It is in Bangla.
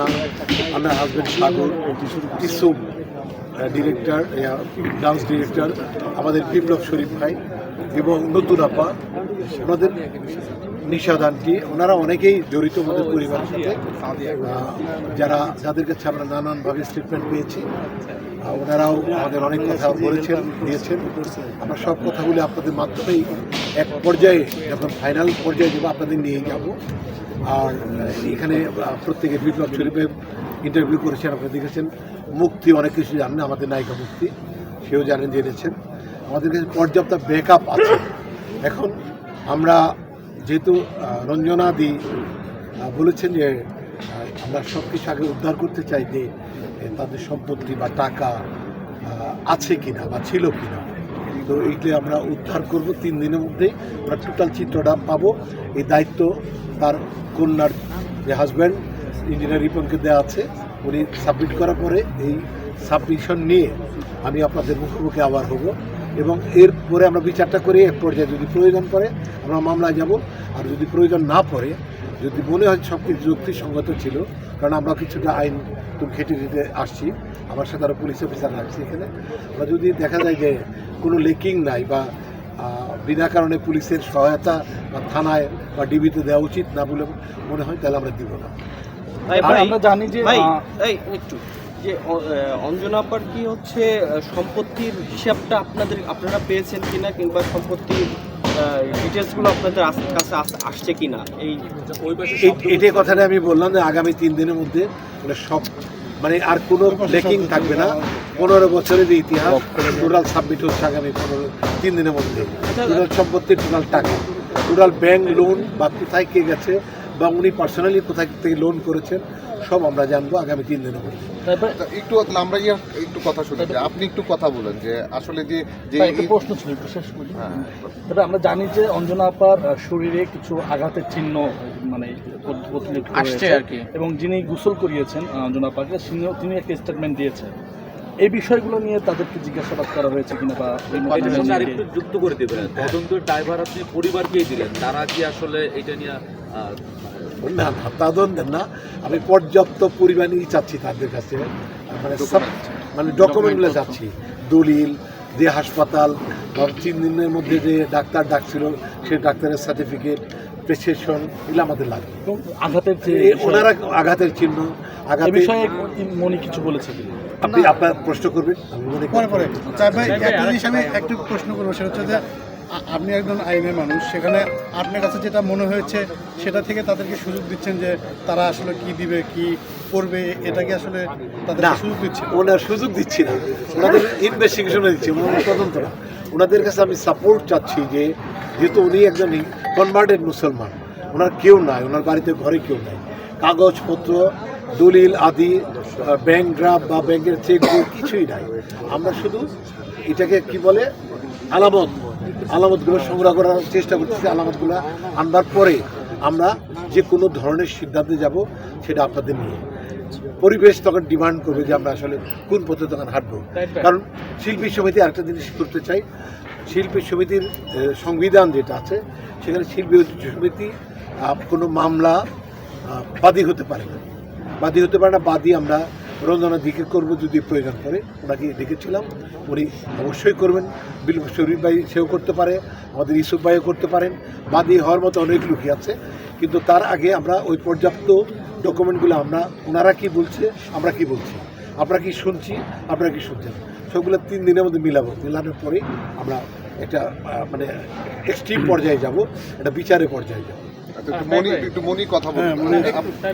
Hannan হান্নার husband Sagar director dance director আমাদের বিপ্লব শরীফ ভাই এবং নতুন আপা ওনাদের নিশাদ আন্টি ওনারা অনেকেই জড়িত আমাদের পরিবারের সাথে। যারা যাদের কাছে আমরা নানানভাবে স্টেটমেন্ট পেয়েছি ওনারাও আমাদের অনেক কথা বলেছেন, দিয়েছেন। আমরা সব কথাগুলি আপনাদের মাধ্যমেই এক পর্যায়ে, যখন ফাইনাল পর্যায়ে যাব, আপনাদের নিয়ে যাব। আর এখানে প্রত্যেকে বিপ্লব শরীফে ইন্টারভিউ করেছেন আপনারা দেখেছেন। মুক্তি অনেক কিছু জানেন আমাদের নায়িকা মুক্তি সেও জানেন জেনেছেন। আমাদের কাছে পর্যাপ্ত ব্যাকআপ আছে। এখন আমরা যেহেতু আহ, রঞ্জনা দি বলেছেন যে আমরা সব কিছু আগে উদ্ধার করতে চাই যে তাদের সম্পত্তি বা টাকা আছে কিনা বা ছিল কিনা। তো এইটা আমরা উদ্ধার করব। তিন দিনের মধ্যেই আমরা টোটাল চিত্রটা পাবো। এই দায়িত্ব তার কন্যার যে হাজব্যান্ড ইঞ্জিনিয়ার রিপনকে দেওয়া আছে। উনি সাবমিট করার পরে এই সাবমিশন নিয়ে আমি আপনাদের মুখোমুখি আবার হব। এবং এরপরে আমরা বিচারটা করে, এক পর্যায়ে যদি প্রয়োজন পড়ে আমরা মামলায় যাব। আর যদি প্রয়োজন না পড়ে, যদি মনে হয় সব কিছু যুক্তিসঙ্গত ছিল, কারণ আমরা কিছুটা আইন তুমি খেটে দিতে আসছি। আমার সাথে আরও পুলিশ অফিসার রাখছি এখানে। বা যদি দেখা যায় যে কোনো লেকিং নাই বা বিনা কারণে পুলিশের সহায়তা বা থানায় বা ডিবিতে দেওয়া উচিত না বলে মনে হয় তাহলে আমরা দিব না। ভাই আমরা জানি যে, একটু যে অ- আহ, অঞ্জনা আপার কি হচ্ছে সম্পত্তির হিসাবটা আপনাদের আপনারা পেয়েছেন কিনা কিংবা সম্পত্তির ডিটেলসগুলো আপনাদের কাছে আস- আসছে কিনা? এই এই- এটাই কথাটা আমি বললাম যে আগামী তিন দিনের মধ্যে মানে সব মানে আর কোনো লেকিং থাকবে না। পনেরো বছরের ইতিহাস, টোটাল সাবমিট হচ্ছে আগামী পনেরো, তিন দিনের মধ্যে। টোটাল সম্পত্তির টোটাল টাকা। টোটাল ব্যাংক লোন বা কোথায় কে গেছে বা উনি পার্সোনালি কোথায় থেকে লোন করেছেন সব আমরা জানব আগামী তিন দিনের মধ্যে। একটু আমরা একটু কথা শুনি আপনি একটু কথা বলেন যে আসলে যে যে এই- প্রশ্ন ছিল একটু শেষ করি। হ্যাঁ। তবে আমরা জানি যে অঞ্জনা আপার শরীরে কিছু আঘাতের চিহ্ন মানে আসছে আর কি। এবং যিনি গোসল করিয়েছেন অঞ্জনা আপাকে তিনি একটা স্টেটমেন্ট দিয়েছেন। এই বিষয়গুলো নিয়ে তাদেরকে জিজ্ঞাসাবাদ করা হয়েছে কিনা বা আরেকটু যুক্ত করে দেবেন। তদন্তের ড্রাইভার আপনি পরিবারকেই দিলেন। তারা কি আসলে এটা নিয়ে না না তা দেন না। আমি পর্যাপ্ত পরিমাণেই চাচ্ছি তাদের কাছে। মানে সব মানে ডকুমেন্টগুলো চাচ্ছি। দলিল যে হাসপাতাল বা তিন দিনের মধ্যে যে ডাক্তার ডাকছিল সেই ডাক্তারের সার্টিফিকেট প্রেসক্রিপশন এগুলো আমাদের লাগবে। আঘাতের যে ওনারা আঘাতের চিহ্ন এই আঘাতের বিষয়ে মনি কিছু বলেছে আপনি আপনার প্রশ্ন করবেন আমি মনে করি- পরে পরে। ভাই একটা জিনিস আমি একটু প্রশ্ন করব সেটা হচ্ছে যে আপনি একজন আইনের মানুষ সেখানে আপনার কাছে যেটা মনে হয়েছে সেটা থেকে তাদেরকে সুযোগ দিচ্ছেন যে তারা আসলে কি দিবে কি করবে এটাকে আসলে তাদের সুযোগ দিচ্ছে? ওনার সুযোগ দিচ্ছি না। ওনাদের ইনভেস্টিগেশনে দিচ্ছি ওনার তদন্ত না। ওনাদের কাছে আমি সাপোর্ট চাচ্ছি যে যেহেতু উনি একজন কনভার্টেড মুসলমান ওনার কেউ নাই ওনার বাড়িতে ঘরে কেউ নাই। কাগজপত্র দলিল আদি ব্যাংক ড্রাফট বা ব্যাংকের চেক কিছুই নাই। আমরা শুধু এটাকে কি বলে আলামত আলামতগুলো সংগ্রহ করার চেষ্টা করতেছি, আলামতগুলো আনবার পরে আমরা যে কোনো ধরনের সিদ্ধান্তে যাব সেটা আপনাদের নিয়ে। পরিবেশ তখন ডিমান্ড করবে যে আমরা আসলে কোন পথে তখন হাঁটবো। কারণ শিল্পী সমিতি আরেকটা জিনিস করতে চাই, শিল্পী সমিতির সংবিধান যেটা আছে, সেখানে শিল্পী সমিতি কোনো মামলা বাদী হতে পারে না। বাদী হতে পারে না, বাদী আমরা রঞ্জনা দিকে করব যদি প্রয়োজন পড়ে ওনাকে ডেকেছিলাম উনি অবশ্যই করবেন। বিল শরীফ ভাই সেও করতে পারে আমাদের ইসুফ ভাইও করতে পারেন। বাদী হওয়ার মতো অনেক লোকই আছে। কিন্তু তার আগে আমরা ওই পর্যাপ্ত ডকুমেন্টগুলো আমরা ওনারা কি বলছে আমরা কি বলছি? আপনারা কি শুনছি আপনারা কি শুনছেন? সবগুলো তিন দিনের মধ্যে মিলাবো। মিলানোর পরে আমরা একটা মানে এক্সট্রিম পর্যায়ে যাব একটা বিচারের পর্যায়ে যাব। আচ্ছা, একটু মনি একটু মনি কথা বলুন। আপ-